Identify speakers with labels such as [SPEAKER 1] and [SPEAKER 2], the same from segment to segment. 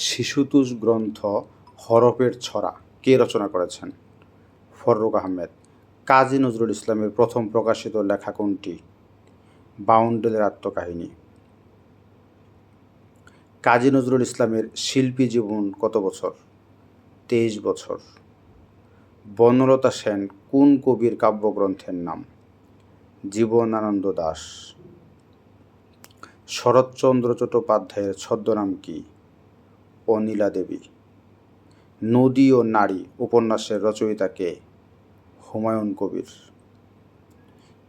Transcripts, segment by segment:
[SPEAKER 1] শিশুতোষ গ্রন্থ হরফের ছড়া। কে রচনা করেছেন? ফররুক আহমেদ। কাজী নজরুল ইসলামের প্রথম প্রকাশিত লেখা কোনটি? বাউন্ডেলের আত্মকাহিনী। কাজী নজরুল ইসলামের শিল্পী জীবন কত বছর? তেইশ বছর। বনলতা সেন কোন কবির কাব্যগ্রন্থের নাম? জীবনানন্দ দাস। শরৎচন্দ্র চট্টোপাধ্যায়ের ছদ্মনাম কি? অনিলা দেবী। নদী ও নারী উপন্যাসের রচয়িতা কে? হুমায়ুন কবির।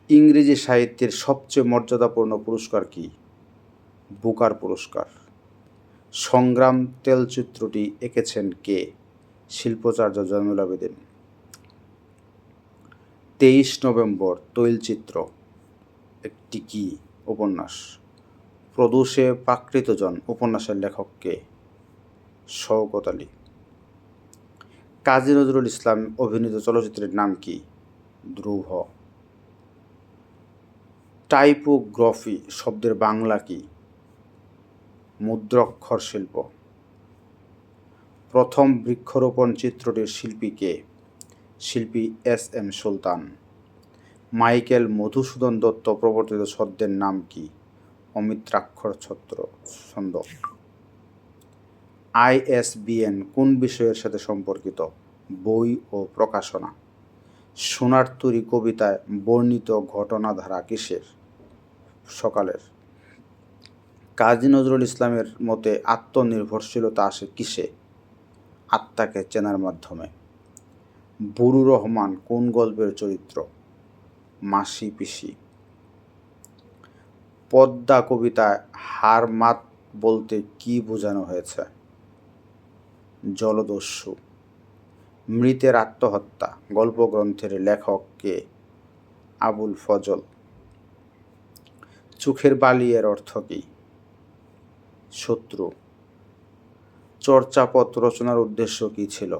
[SPEAKER 1] ইংরেজি সাহিত্যের সবচেয়ে মর্যাদাপূর্ণ পুরস্কার কি? বুকার পুরস্কার। সংগ্রাম তেলচিত্রটি এঁকেছেন কে? শিল্পাচার্য জয়নুল আবেদিন। তেইশ নভেম্বর, তৈলচিত্র। একটি কি? উপন্যাস। প্রদোষে প্রাকৃতজন উপন্যাসের লেখক কে? শওকত আলী। কাজী নজরুল ইসলাম অভিনীত চলচ্চিত্রের নাম কি? ধ্রুব। টাইপোগ্রাফি শব্দের বাংলা কি? মুদ্রাক্ষর শিল্প। প্রথম বৃক্ষরোপণ চিত্রটির শিল্পী কে? শিল্পী S M Sultan. Michael Madhusudan Dutt প্রবর্তিত ছদ্মের নাম কি? অমিত্রাক্ষর ছত্র ছন্দ আইএসবিএন কোন বিষয়ের সাথে সম্পর্কিত? বই ও প্রকাশনা। সোনার তরী কবিতায় বর্ণিত ঘটনাধারা কিসের? সকালের। কাজী নজরুল ইসলামের মতে আত্মনির্ভরশীলতা আসে কিসে? আত্মাকে চেনার মাধ্যমে। বুরু রহমান কোন গল্পের চরিত্র? মাসি পিসি। পদ্মা কবিতায় হার মাত বলতে কি বোঝানো হয়েছে? জলদস্যু। মৃতের আত্মহত্যা। গল্পগ্রন্থের লেখক কে? আবুল ফজল। চোখের বালি এর অর্থ কী? শত্রু। চর্চাপদ রচনার উদ্দেশ্য কী ছিল?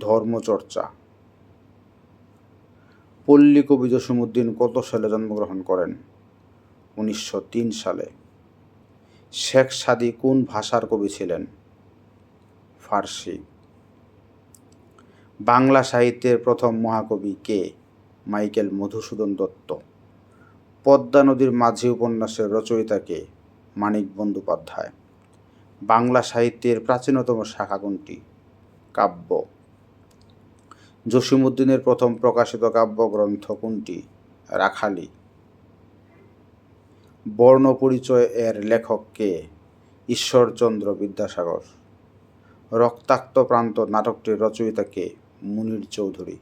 [SPEAKER 1] ধর্মচর্চা। পল্লী কবি জসিমুদ্দিন কত সালে জন্মগ্রহণ করেন? উনিশশো তিন সালে। শেখ সাদি কোন ভাষার কবি ছিলেন? ফার্সি। বাংলা সাহিত্যের প্রথম মহাকবি কে? মাইকেল মধুসূদন দত্ত। পদ্মা নদীর মাঝি উপন্যাসের রচয়িতা কে? মানিক বন্দ্যোপাধ্যায়। বাংলা সাহিত্যের প্রাচীনতম শাখা কোনটি? কাব্য। জসিমুদ্দিনের প্রথম প্রকাশিত কাব্যগ্রন্থ কোনটি? রাখালি। বর্ণ পরিচয় এর লেখক কে? ঈশ্বরচন্দ্র বিদ্যাসাগর। রক্তাক্ত প্রান্ত নাটকটির রচয়িতা কে? মুনীর চৌধুরী।